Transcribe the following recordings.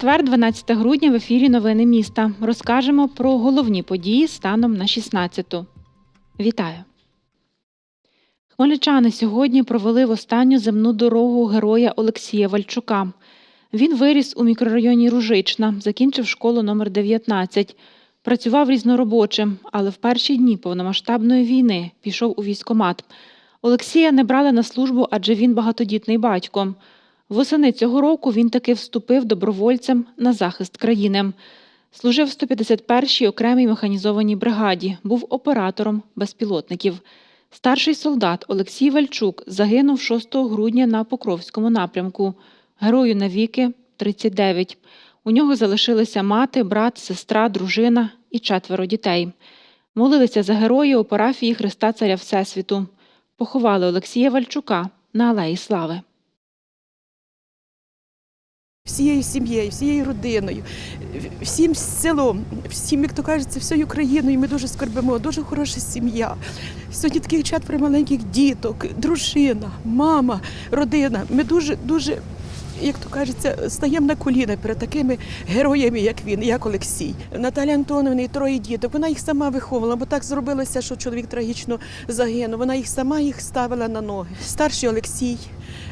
Четвер, 12 грудня в ефірі Новини міста. Розкажемо про головні події станом на 16-ту. Вітаю! Хмельничани сьогодні провели в останню земну дорогу героя Олексія Вальчука. Він виріс у мікрорайоні Ружична, закінчив школу номер 19 Працював різноробочим, але в перші дні повномасштабної війни пішов у військкомат. Олексія не брали на службу, адже він багатодітний батько. Восени цього року він таки вступив добровольцем на захист країни. Служив в 151-й окремій механізованій бригаді, був оператором безпілотників. Старший солдат Олексій Вальчук загинув 6 грудня на Покровському напрямку. Герою навіки 39. У нього залишилися мати, брат, сестра, дружина і четверо дітей. Молилися за героя у парафії Христа Царя Всесвіту. Поховали Олексія Вальчука на Алеї Слави. Всією сім'єю, всією родиною, всім селом, всім, як то кажеться, всією країною. Ми дуже скорбимо, дуже хороша сім'я. Сьогодні таких четверо маленьких діток, дружина, мама, родина. Ми дуже, дуже, як то кажеться, стаємо на коліна перед такими героями, як він, як Олексій. Наталя Антоновна і троє діток. Вона їх сама виховувала, бо так зробилося, що чоловік трагічно загинув. Вона їх сама їх ставила на ноги. Старший Олексій.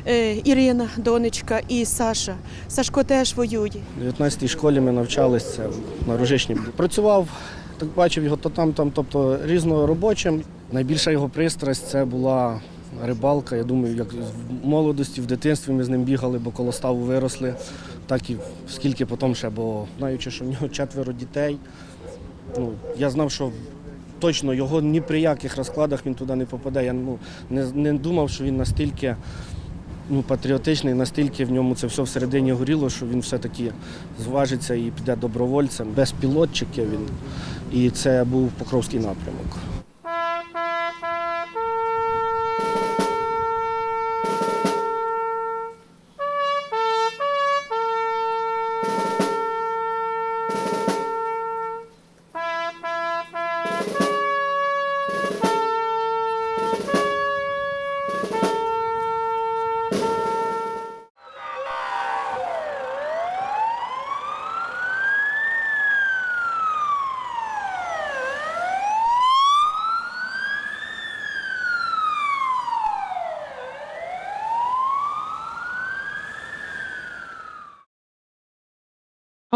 е, Ірина, донечка і Саша. Сашко теж воює. У 19-й школі ми навчалися на Рожичні. Працював, так бачив його то там, там, тобто різноробочим. Найбільша його пристрасть це була рибалка. Я думаю, як в молодості, в дитинстві ми з ним бігали, бо коло ставу виросли, так і скільки потім ще, бо знаючи, що в нього четверо дітей. Ну, я знав, що точно його ні при яких розкладах він туди не попаде. Я ну, не, не думав, що він настільки ну, патріотичний, настільки в ньому це все всередині горіло, що він все-таки зважиться і піде добровольцем. Без пілотчиків він. І це був Покровський напрямок.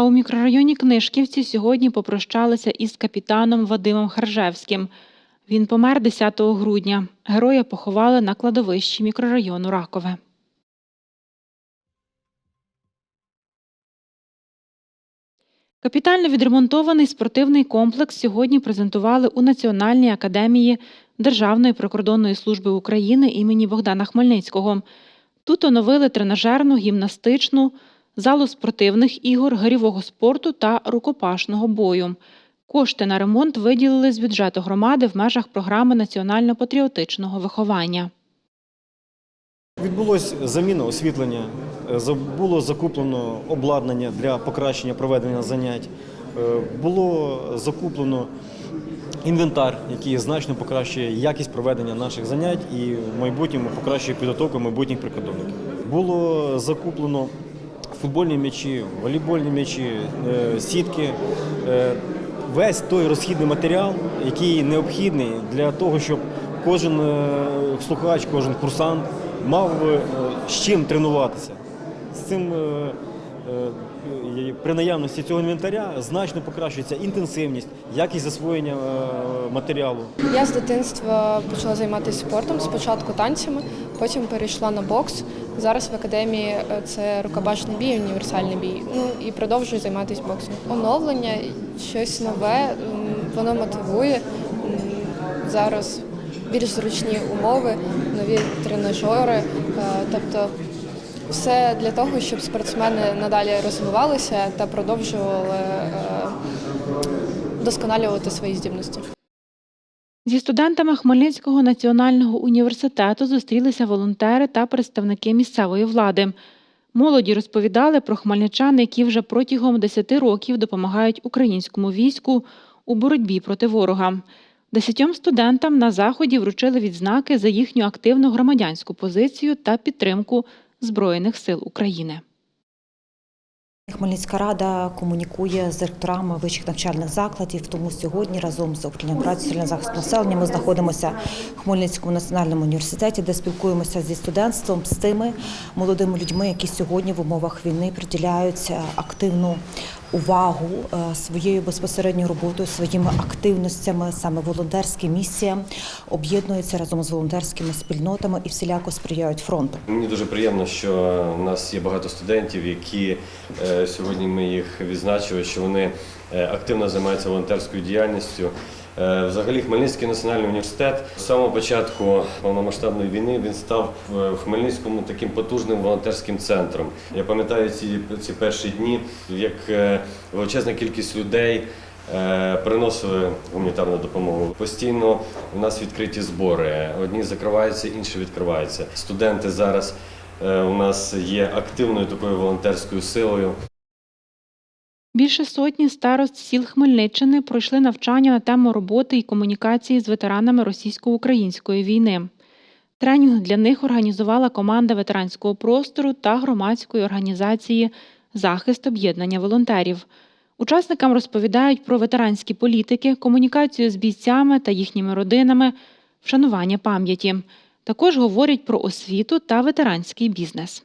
У мікрорайоні Книжківці сьогодні попрощалися із капітаном Вадимом Харжевським. Він помер 10 грудня. Героя поховали на кладовищі мікрорайону Ракове. Капітально відремонтований спортивний комплекс сьогодні презентували у Національній академії Державної прикордонної служби України імені Богдана Хмельницького. Тут оновили тренажерну, гімнастичну, залу спортивних ігор, гирьового спорту та рукопашного бою. Кошти на ремонт виділили з бюджету громади в межах програми національно-патріотичного виховання. Відбулось заміна освітлення, е, було закуплено обладнання для покращення проведення занять, е, було закуплено інвентар, який значно покращує якість проведення наших занять і в майбутньому покращує підготовку майбутніх прикордонників. Було закуплено футбольні м'ячі, волейбольні м'ячі, е, сітки. е, Весь той розхідний матеріал, який необхідний для того, щоб кожен е, слухач, кожен курсант мав з чим тренуватися. З цим при наявності цього інвентаря значно покращується інтенсивність, якість засвоєння е, матеріалу. Я з дитинства почала займатися спортом, спочатку танцями, потім перейшла на бокс. Зараз в академії е, це рукобашний бій, універсальний бій. Ну і продовжую займатися боксом. Оновлення, щось нове, воно мотивує. Зараз більш зручні умови, нові тренажери. е, Тобто все для того, щоб спортсмени надалі розвивалися та продовжували е, досконалювати свої здібності. Зі студентами Хмельницького національного університету зустрілися волонтери та представники місцевої влади. Молоді розповідали про хмельничан, які вже протягом 10 років допомагають українському війську у боротьбі проти ворога. Десятьом студентам на заході вручили відзнаки за їхню активну громадянську позицію та підтримку Збройних сил України. Хмельницька рада комунікує з директорами вищих навчальних закладів. Тому сьогодні разом з управлінням праці соціального захисту населення ми знаходимося в Хмельницькому національному університеті, де спілкуємося зі студентством, з тими молодими людьми, які сьогодні в умовах війни приділяють е, активну увагу е, своєю безпосередньою роботою, своїми активностями, саме волонтерським місіям, об'єднуються разом з волонтерськими спільнотами і всіляко сприяють фронту. Мені дуже приємно, що в нас є багато студентів, які е, сьогодні ми їх відзначили, що вони е, активно займаються волонтерською діяльністю. Е, Взагалі, Хмельницький національний університет з самого початку повномасштабної війни він став в в Хмельницькому таким потужним волонтерським центром. Я пам'ятаю ці, ці перші дні, як е, величезна кількість людей е, приносили гуманітарну допомогу. Постійно у нас відкриті збори. Одні закриваються, інші відкриваються. Студенти зараз е, у нас є активною такою волонтерською силою. Більше сотні старост сіл Хмельниччини пройшли навчання на тему роботи і комунікації з ветеранами російсько-української війни. Тренінг для них організувала команда ветеранського простору та громадської організації Захист об'єднання волонтерів. Учасникам розповідають про ветеранські політики, комунікацію з бійцями та їхніми родинами, вшанування пам'яті. Також говорять про освіту та ветеранський бізнес.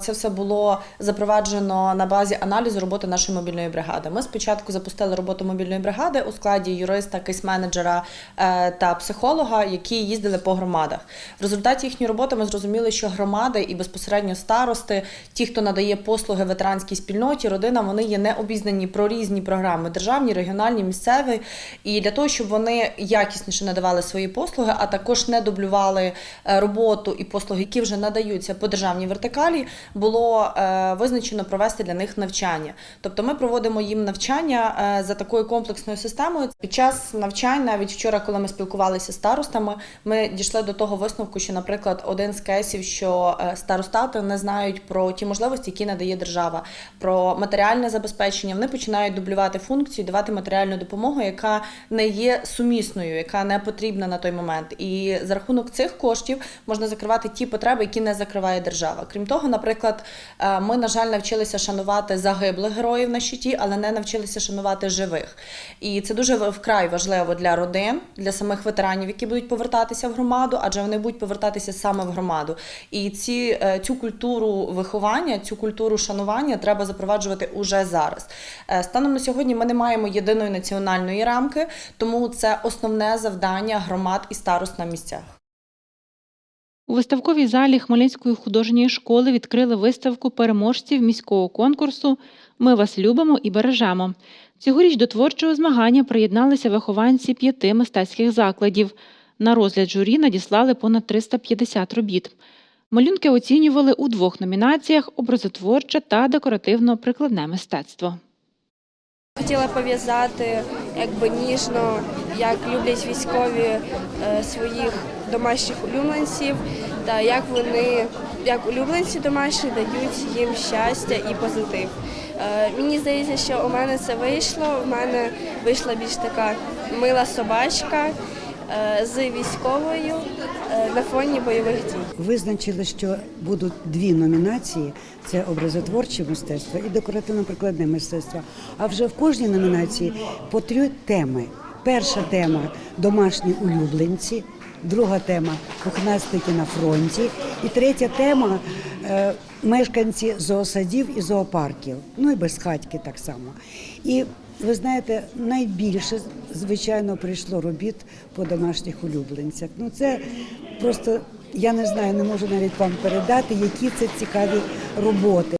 Це все було запроваджено на базі аналізу роботи нашої мобільної бригади. Ми спочатку запустили роботу мобільної бригади у складі юриста, кейс-менеджера е, та психолога, які їздили по громадах. В результаті їхньої роботи ми зрозуміли, що громади і безпосередньо старости, ті, хто надає послуги ветеранській спільноті, родинам, вони є не обізнані про різні програми державні, регіональні, місцеві. І для того, щоб вони якісніше надавали свої послуги, а також не дублювали е, роботу і послуги, які вже надаються по державній вертикалі, було е, визначено провести для них навчання. Тобто ми проводимо їм навчання е, за такою комплексною системою. Під час навчань, навіть вчора, коли ми спілкувалися з старостами, ми дійшли до того висновку, що, наприклад, один з кейсів, що е, старостати не знають про ті можливості, які надає держава, про матеріальне забезпечення. Вони починають дублювати функцію, давати матеріальну допомогу, яка не є сумісною, яка не потрібна на той момент. І за рахунок цих коштів можна закривати ті потреби, які не закриває держава. Крім того, наприклад, е, ми, на жаль, навчилися шанувати загиблих героїв на щиті, але не навчилися шанувати живих. І це дуже вкрай важливо для родин, для самих ветеранів, які будуть повертатися в громаду, адже вони будуть повертатися саме в громаду. І ці, е, цю культуру виховання, цю культуру шанування треба запроваджувати уже зараз. Е, Станом на сьогодні ми не маємо єдиної національної рамки, тому це основне завдання громад і старост на місцях. У виставковій залі Хмельницької художньої школи відкрили виставку переможців міського конкурсу Ми вас любимо і бережемо. Цьогоріч до творчого змагання приєдналися вихованці п'яти мистецьких закладів. На розгляд журі надіслали понад 350 робіт. Малюнки оцінювали у двох номінаціях: образотворче та декоративно-прикладне мистецтво. Хотіла пов'язати якби ніжно, як люблять військові е, своїх домашніх улюбленців, та як вони, як улюбленці домашні, дають їм щастя і позитив. Е, Мені здається, що у мене це вийшло. У мене вийшла більш така мила собачка е, з військовою на фоні бойових дій. Визначили, що будуть дві номінації: це образотворче мистецтво і декоративно-прикладне мистецтво. А вже в кожній номінації по три теми. Перша тема домашні улюбленці, друга тема пухнастики на фронті, і третя тема е, мешканці зоосадів і зоопарків. Ну і безхатьки так само. І ви знаєте, найбільше звичайно прийшло робіт по домашніх улюбленцях. Ну це просто я не знаю, не можу навіть вам передати, які це цікаві роботи.